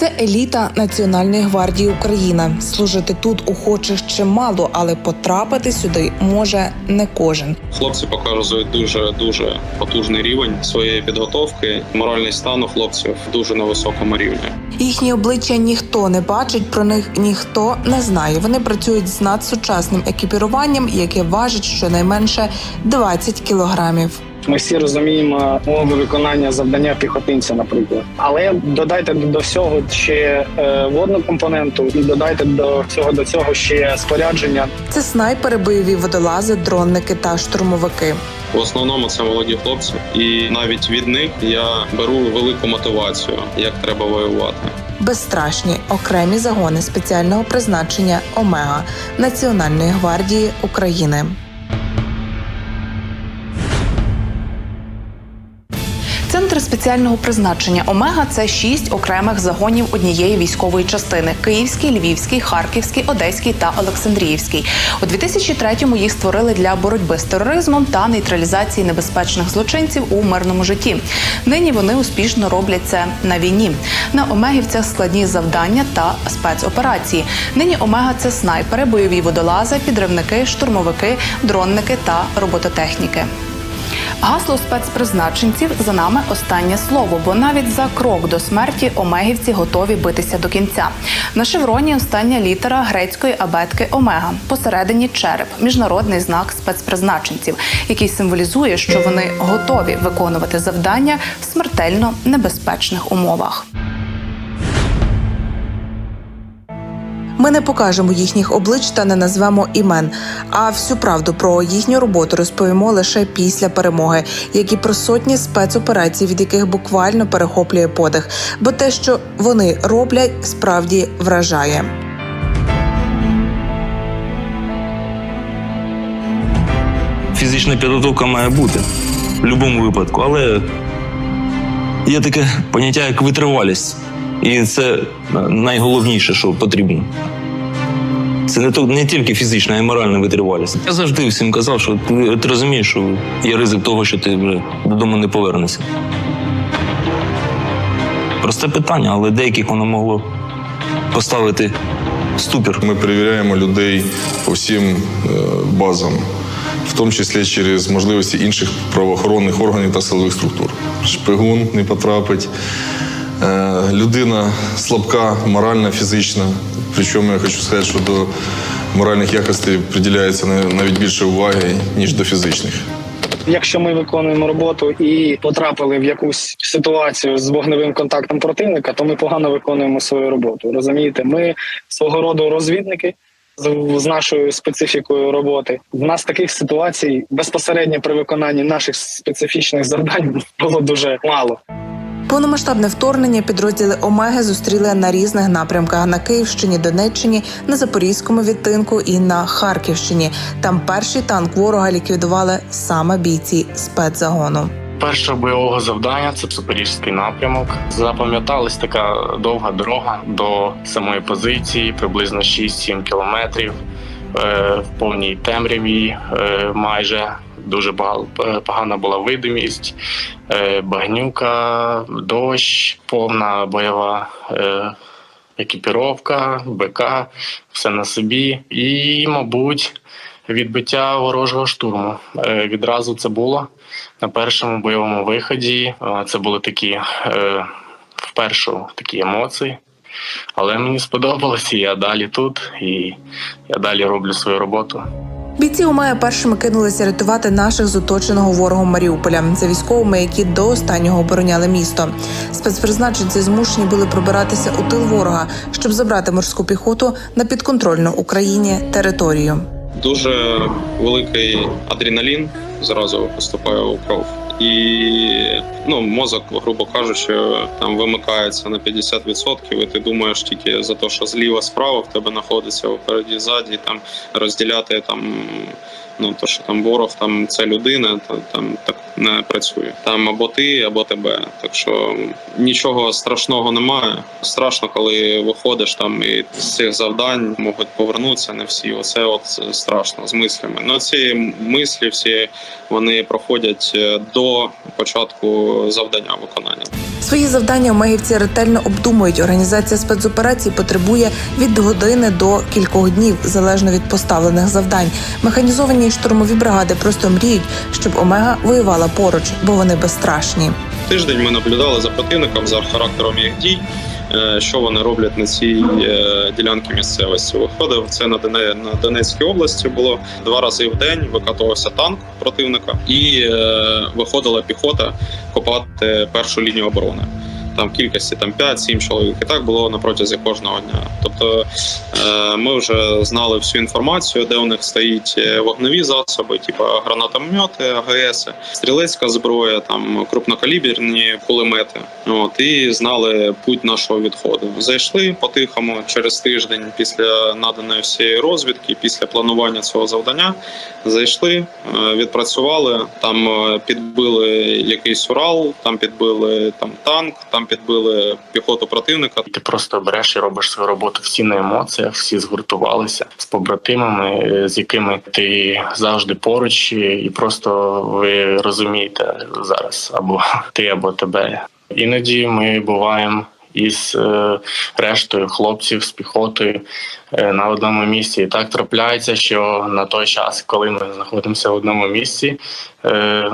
Це еліта Національної гвардії України. Служити тут охочих чимало, але потрапити сюди може не кожен. Хлопці показують дуже дуже потужний рівень своєї підготовки. Моральний стан у хлопців дуже на високому рівні. Їхні обличчя ніхто не бачить, про них ніхто не знає. Вони працюють з надсучасним екіпіруванням, яке важить щонайменше 20 кілограмів. Ми всі розуміємо умови виконання завдання піхотинця, наприклад. Але додайте до всього ще е, водну компоненту, і додайте до всього до цього ще спорядження. Це снайпери, бойові водолази, дронники та штурмовики. В основному це молоді хлопці, і навіть від них я беру велику мотивацію, як треба воювати. Безстрашні окремі загони спеціального призначення Омега Національної гвардії України. Спеціального призначення Омега це шість окремих загонів однієї військової частини: Київський, Львівський, Харківський, Одеський та Олександріївський. У 2003-му їх створили для боротьби з тероризмом та нейтралізації небезпечних злочинців у мирному житті. Нині вони успішно роблять це на війні. На омегівцях складні завдання та спецоперації. Нині омега це снайпери, бойові водолази, підривники, штурмовики, дронники та робототехніки. Гасло спецпризначенців за нами останнє слово, бо навіть за крок до смерті омегівці готові битися до кінця. На шевроні остання літера грецької абетки Омега. Посередині череп міжнародний знак спецпризначенців, який символізує, що вони готові виконувати завдання в смертельно небезпечних умовах. Ми не покажемо їхніх облич та не назвемо імен. А всю правду про їхню роботу розповімо лише після перемоги, як і про сотні спецоперацій, від яких буквально перехоплює подих. Бо те, що вони роблять, справді вражає. Фізична підготовка має бути в будь-якому випадку, але є таке поняття, як витривалість. І це найголовніше, що потрібно. Це не, то, не тільки фізична, а й моральна витривалість. Я завжди всім казав, що ти, ти розумієш, що є ризик того, що ти вже додому не повернешся. Просте питання, але деяких воно могло поставити ступір. Ми перевіряємо людей по всім е, базам, в тому числі через можливості інших правоохоронних органів та силових структур. Шпигун не потрапить. Е, Людина слабка, моральна, фізична. Причому я хочу сказати, що до моральних якостей приділяється навіть більше уваги, ніж до фізичних. Якщо ми виконуємо роботу і потрапили в якусь ситуацію з вогневим контактом противника, то ми погано виконуємо свою роботу. Розумієте, ми свого роду розвідники. З нашою специфікою роботи в нас таких ситуацій безпосередньо при виконанні наших специфічних завдань було дуже мало. Повномасштабне вторгнення підрозділи Омеги зустріли на різних напрямках на Київщині, Донеччині, на Запорізькому відтинку і на Харківщині. Там перший танк ворога ліквідували саме бійці спецзагону. Першого бойового завдання це Запорізький напрямок. Запам'яталась така довга дорога до самої позиції, приблизно 6-7 кілометрів е, в повній темряві. е, Майже дуже е, погана була видимість, е, багнюка, дощ, повна бойова. е, Екіпіровка, БК, все на собі, і, мабуть, відбиття ворожого штурму. Відразу це було на першому бойовому виході. Це були такі вперше такі емоції. Але мені сподобалось, і я далі тут, і я далі роблю свою роботу. Бійці ОМЕА першими кинулися рятувати наших з оточеного ворогом Маріуполя. Це військовими, які до останнього обороняли місто. Спецпризначенці змушені були пробиратися у тил ворога, щоб забрати морську піхоту на підконтрольну Україні територію. Дуже великий адреналін зразу поступає у кров. І ну, мозок, грубо кажучи, там вимикається на 50%, і ти думаєш тільки за те, що зліва справа в тебе знаходиться впереді, ззаді, там розділяти там, ну то що там ворог, там це людина, та там так не працює. Там або ти, або тебе. Так що нічого страшного немає. Страшно, коли виходиш там і з цих завдань можуть повернутися не всі. Оце от страшно з мислями. Ну ці мислі всі вони проходять е, до початку завдання виконання. Свої завдання омегівці ретельно обдумують. Організація спецоперацій потребує від години до кількох днів, залежно від поставлених завдань. Механізовані штурмові бригади просто мріють, щоб Омега воювала поруч, бо вони безстрашні. Тиждень ми наблюдали за противником за характером їх дій. е, Що вони роблять на цій е, ділянці місцевості? Виходив це на на Донецькій області. Було два рази в день. Викатувався танк противника, і е, виходила піхота копати першу лінію оборони. Там кількості там 5-7 чоловік. І так було на протязі кожного дня. Тобто е, ми вже знали всю інформацію, де у них стоїть е, вогневі засоби, типу гранатомети, АГС, стрілецька зброя, там крупнокаліберні кулемети. От і знали путь нашого відходу. Зайшли по-тихому через тиждень після наданої всієї розвідки, після планування цього завдання. Зайшли, е, відпрацювали. Там підбили якийсь Урал, там підбили там танк, там підбили піхоту противника. Ти просто береш і робиш свою роботу всі на емоціях, всі згуртувалися з побратимами, е, з якими ти завжди поруч, і і просто ви розумієте зараз або ти, або тебе. Іноді ми буваємо із е, рештою хлопців з піхотою е, на одному місці. І так трапляється, що на той час, коли ми знаходимося в одному місці, е,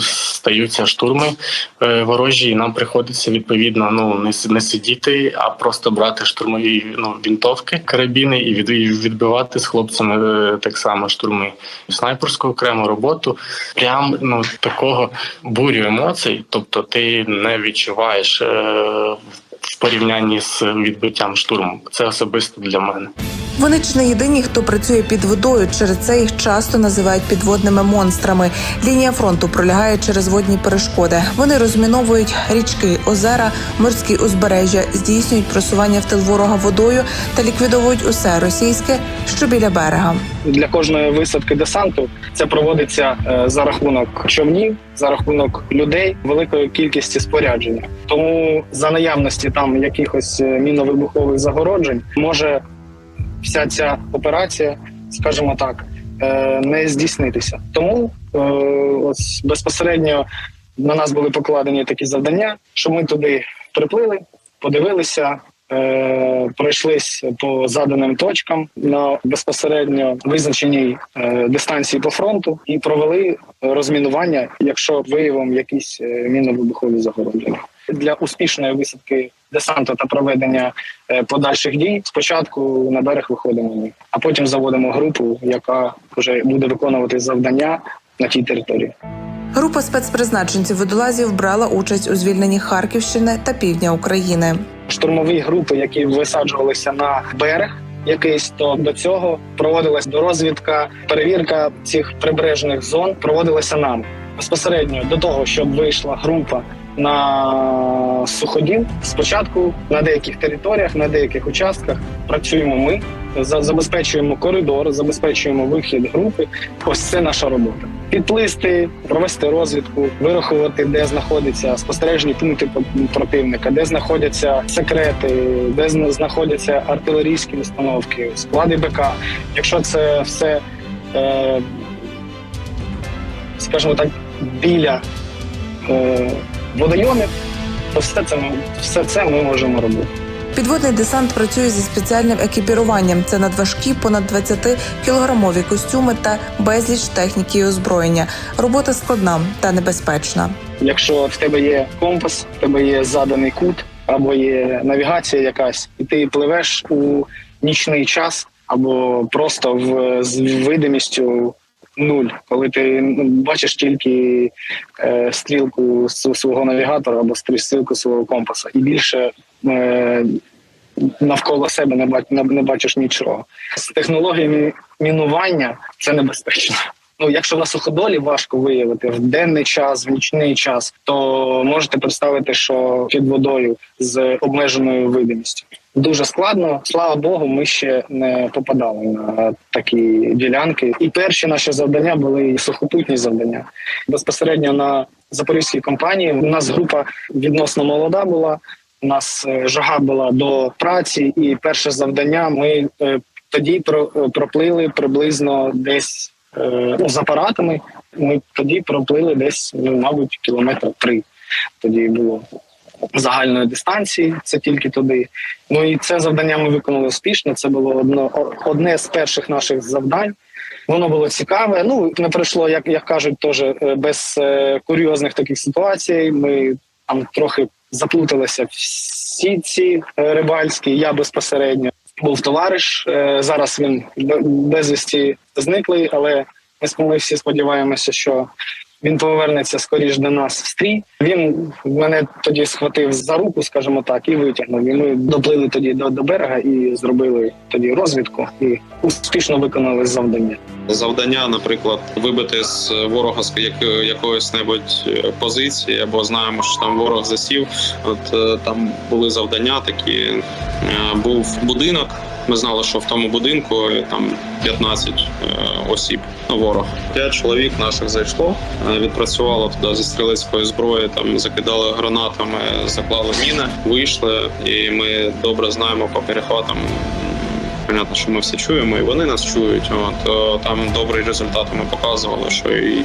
стаються штурми ворожі, і нам приходиться відповідно ну не, сидіти, а просто брати штурмові ну, вінтовки, карабіни і, від, відбивати з хлопцями так само штурми. Снайперську окрему роботу, прям ну такого бурю емоцій, тобто ти не відчуваєш. В порівнянні з відбиттям штурму, це особисто для мене. Вони чи не єдині, хто працює під водою. Через це їх часто називають підводними монстрами. Лінія фронту пролягає через водні перешкоди. Вони розміновують річки, озера, морські узбережжя, здійснюють просування в тил ворога водою та ліквідовують усе російське, що біля берега. для кожної висадки десанту це проводиться е, за рахунок човнів, за рахунок людей, великої кількості спорядження. Тому за наявності там якихось е, міновибухових загороджень може вся ця операція, скажімо так, е, не здійснитися. Тому е, ось безпосередньо на нас були покладені такі завдання, що ми туди приплили, подивилися. е, Пройшлись по заданим точкам на безпосередньо визначеній дистанції по фронту і провели розмінування, якщо виявимо якісь мінно-вибухові загородження. Для успішної висадки десанту та проведення е, подальших дій спочатку на берег виходимо ми, а потім заводимо групу, яка вже буде виконувати завдання на тій території. Група спецпризначенців водолазів брала участь у звільненні Харківщини та півдня України. штурмові групи, які висаджувалися на берег. Якийсь то до цього проводилась дорозвідка, перевірка цих прибережних зон проводилася нам безпосередньо до того, щоб вийшла група на суходіл. Спочатку на деяких територіях, на деяких участках працюємо ми, за- забезпечуємо коридор, забезпечуємо вихід групи. Ось це наша робота. Підплисти, провести розвідку, вирахувати, де знаходяться спостережні пункти противника, де знаходяться секрети, де зна- знаходяться артилерійські установки, склади БК. Якщо це все, е, скажімо так, біля водойомів, то все це все це ми можемо робити. Підводний десант працює зі спеціальним екіпіруванням. Це надважкі, понад 20 кілограмові костюми та безліч техніки і озброєння. Робота складна та небезпечна. Якщо в тебе є компас, в тебе є заданий кут, або є навігація якась, і ти пливеш у нічний час, або просто в з видимістю нуль, коли ти ну, бачиш тільки е, стрілку свого навігатора або стрі- стрілку свого компаса, і більше е, навколо себе не, бач, не, не бачиш нічого. З технологіями мінування це небезпечно. Ну, якщо на суходолі важко виявити в денний час, в нічний час, то можете представити, що під водою з обмеженою видимістю. Дуже складно. Слава Богу, ми ще не попадали на такі ділянки. І перші наші завдання були сухопутні завдання. Безпосередньо на запорізькій компанії. У нас група відносно молода була. У нас е, жага була до праці, і перше завдання ми е, тоді е, проплили приблизно десь ну, з апаратами. Ми тоді проплили десь, ну, мабуть, кілометр три. Тоді було загальної дистанції, це тільки туди. Ну і це завдання ми виконали успішно. Це було одно, одне з перших наших завдань. Воно було цікаве. Ну не пройшло, як, як кажуть, теж е, без е, курйозних таких ситуацій. Ми там трохи заплуталися всі ці е, рибальські. Я безпосередньо був товариш. Зараз він безвісті зниклий, але ми всі сподіваємося, що він повернеться скоріш до нас в стрій. Він мене тоді схватив за руку, скажімо так, і витягнув. І ми доплили тоді до, до берега і зробили тоді розвідку і успішно виконали завдання. Завдання, наприклад, вибити з ворога з як- якоїсь небудь е, позиції, або знаємо, що там ворог засів. От е, там були завдання такі. Е, Був будинок. Ми знали, що в тому будинку е, там 15 е, осіб ворог. П'ять чоловік наших зайшло, е, відпрацювало туди зі стрілецької зброї, там закидали гранатами, заклали міни, вийшли, і ми добре знаємо по перехватам Понятно, що ми всі чуємо, і вони нас чують. От то там добрі результати ми показували, що і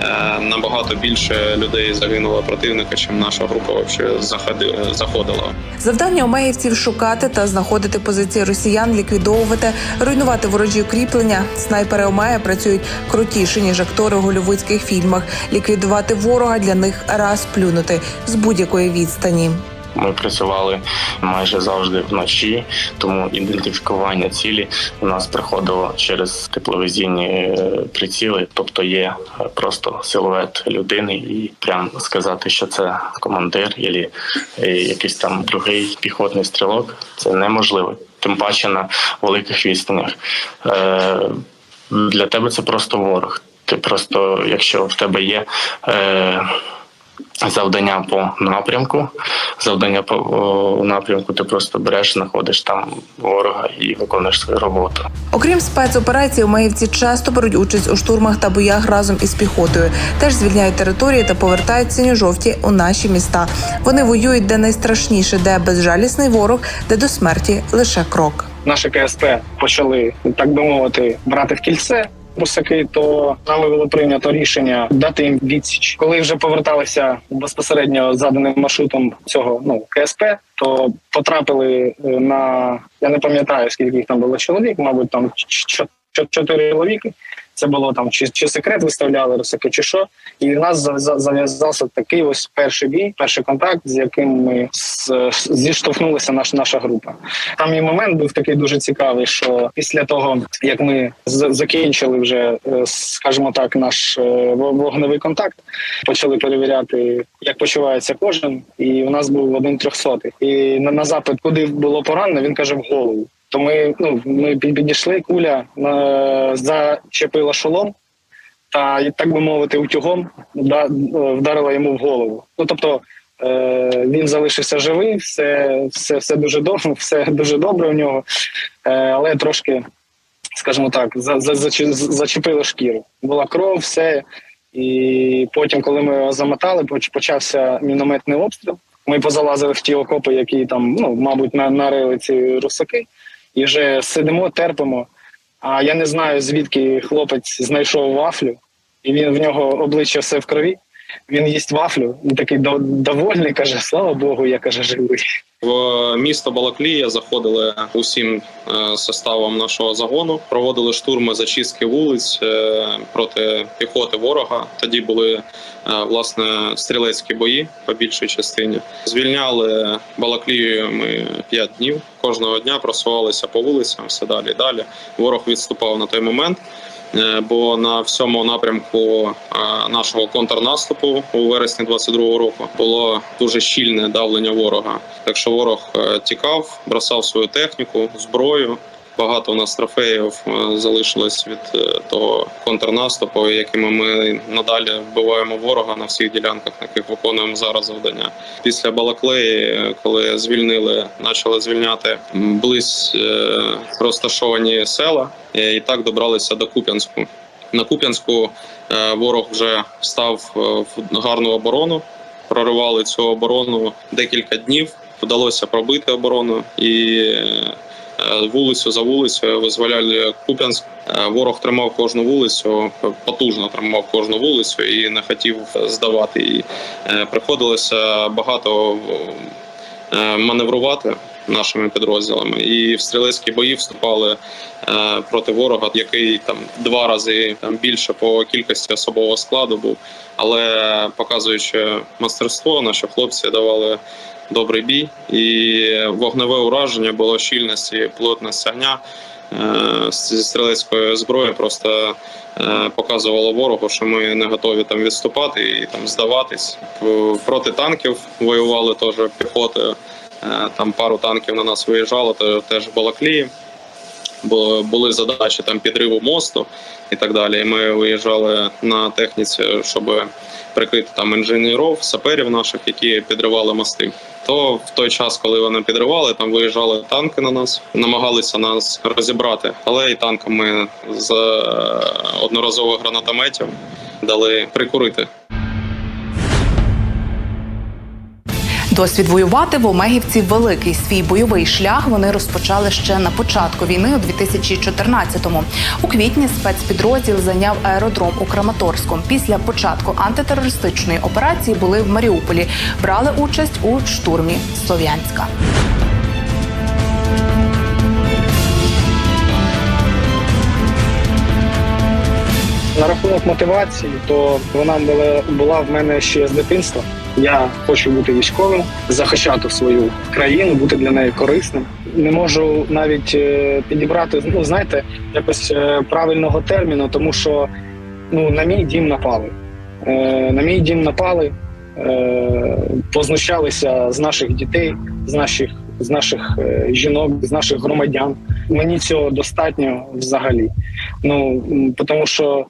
е, набагато більше людей загинуло противника, чим наша група взагалі заходила. Завдання омегівців шукати та знаходити позиції росіян, ліквідовувати, руйнувати ворожі укріплення. Снайпери Омеги працюють крутіше ніж актори у голівудських фільмах. Ліквідувати ворога для них раз плюнути з будь-якої відстані. Ми працювали майже завжди вночі, тому ідентифікування цілі у нас приходило через тепловізійні е, приціли, тобто є е, просто силует людини, і прям сказати, що це командир або якийсь там другий піхотний стрілок, це неможливо. Тим паче на великих відстанях. Е, Для тебе це просто ворог. Ти просто, якщо в тебе є. Е, завдання по напрямку. Завдання по о, напрямку ти просто береш, знаходиш там ворога і виконуєш свою роботу. Окрім спецоперацій, омегівці часто беруть участь у штурмах та боях разом із піхотою. Теж звільняють території та повертають синьо-жовті у наші міста. Вони воюють де найстрашніше, де безжалісний ворог, де до смерті лише крок. Наші КСП почали так би мовити брати в кільце. Русаки, то нами було прийнято рішення дати їм відсіч. Коли вже поверталися безпосередньо заданим маршрутом цього ну КСП, то потрапили е, на я не пам'ятаю скільки їх там було чоловік, мабуть, там чотири чоловіки. Це було там чи, чи секрет виставляли русаки, чи що. І в нас за- за- зав'язався такий ось перший бій, перший контакт, з яким ми зіштовхнулася наш, наша група. Там і момент був такий дуже цікавий, що після того, як ми з- закінчили вже, е, скажімо так, наш е, вогневий контакт, почали перевіряти, як почувається кожен. І у нас був один трьохсотий. І на, на запит, куди було поранено, він каже в голову. То ми, ну, ми підійшли, куля е, зачепила шолом, та так би мовити, утюгом е, вдарила йому в голову. Ну тобто е, він залишився живий, все, все, все дуже добре, все дуже добре у нього, е, але трошки, скажімо так, за, за, заче- зачепило шкіру. Була кров, все. І потім, коли ми його замотали, поч- почався мінометний обстріл. Ми позалазили в ті окопи, які там, ну, мабуть, на- нарили ці русаки, і вже сидимо, терпимо. А я не знаю, звідки хлопець знайшов вафлю, і він в нього обличчя все в крові. Він їсть вафлю, він такий до- довольний, каже: слава Богу, я каже, живий. В місто Балаклія заходили усім е, составом нашого загону, проводили штурми зачистки вулиць е, проти піхоти ворога. Тоді були е, власне стрілецькі бої по більшій частині. Звільняли Балаклію ми 5 днів. Кожного дня просувалися по вулицям, все далі і далі. Ворог відступав на той момент. Е, Бо на всьому напрямку е, нашого контрнаступу у вересні 22-го року було дуже щільне давлення ворога. Так що ворог е, тікав, бросав свою техніку, зброю, Багато у нас трофеїв е, залишилось від е, того контрнаступу, якими ми надалі вбиваємо ворога на всіх ділянках, на яких виконуємо зараз завдання. Після Балаклеї, е, коли звільнили, почали звільняти близь розташовані села, і так добралися до Куп'янську. На Куп'янську ворог вже став в гарну оборону. Проривали цю оборону декілька днів. Вдалося пробити оборону і вулицю за вулицею визволяли Куп'янськ. Е, Ворог тримав кожну вулицю, потужно тримав кожну вулицю і не хотів здавати її. Е, Приходилося багато е, маневрувати нашими підрозділами, і в стрілецькі бої вступали е, проти ворога, який там два рази там більше по кількості особового складу був. Але показуючи мастерство, наші хлопці давали добрий бій, і вогневе ураження було щільності, плотності огня е, зі стрілецької зброї. Просто е, показувало ворогу, що ми не готові там відступати і там здаватись. Проти танків воювали теж піхотою. Е, Там пару танків на нас виїжджало, то теж балаклії. Бо були задачі там підриву мосту і так далі. І ми виїжджали на техніці, щоб прикрити там інженерів, саперів наших, які підривали мости. То в той час, коли вони підривали, там виїжджали танки на нас, намагалися нас розібрати. Але і танкам ми з е, одноразових гранатометів дали прикурити. Досвід воювати в Омегівці великий. Свій бойовий шлях вони розпочали ще на початку війни у 2014-му. У квітні спецпідрозділ зайняв аеродром у Краматорську. Після початку антитерористичної операції були в Маріуполі, брали участь у штурмі Слов'янська. На рахунок мотивації, то вона була, в мене ще з дитинства. Я хочу бути військовим, захищати свою країну, бути для неї корисним. Не можу навіть е, підібрати, ну знаєте, якось е, правильного терміну, тому що ну на мій дім напали. Е, На мій дім напали, познущалися з наших дітей, з наших з наших жінок, з наших громадян. Мені цього достатньо взагалі. Ну тому що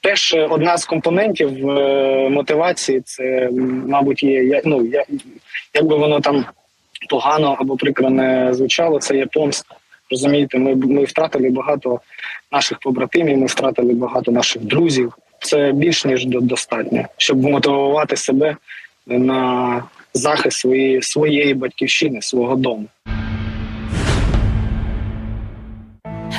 теж одна з компонентів е, мотивації це, мабуть, є я- ну, я, якби воно там погано або прикро не звучало, це є помста. Розумієте, ми, ми втратили багато наших побратимів, ми втратили багато наших друзів. Це більш ніж достатньо, щоб мотивувати себе на захист своєї, своєї батьківщини, свого дому.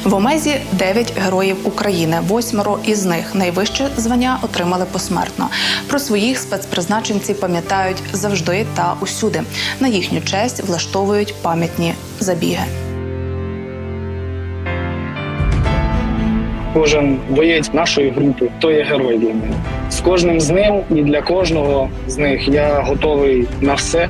В Омезі 9 героїв України. Восьмеро із них найвище звання отримали посмертно. Про своїх спецпризначенців пам'ятають завжди та усюди. На їхню честь влаштовують пам'ятні забіги. Кожен боєць нашої групи то є герой для мене. З кожним з ним і для кожного з них я готовий на все.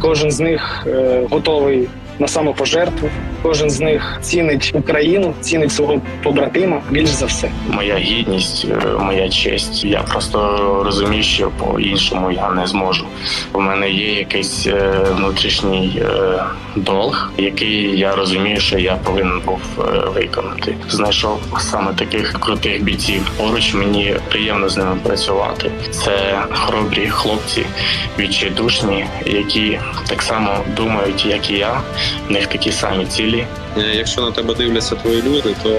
Кожен з них е, готовий на самопожертву. Кожен з них цінить Україну, цінить свого побратима більш за все. моя гідність, е, моя честь. Я просто розумію, що по-іншому я не зможу. У мене є якийсь е, внутрішній е, долг, який я розумію, що я повинен був виконати. Знайшов саме таких крутих бійців. Поруч мені приємно з ними працювати. Це хоробрі хлопці, відчайдушні, які так само думають, як і я. В них такі самі цілі. Е, Якщо на тебе дивляться твої люди, то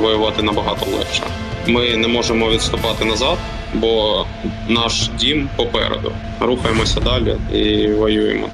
воювати набагато легше. Ми не можемо відступати назад, бо наш дім попереду. Рухаємося далі і воюємо.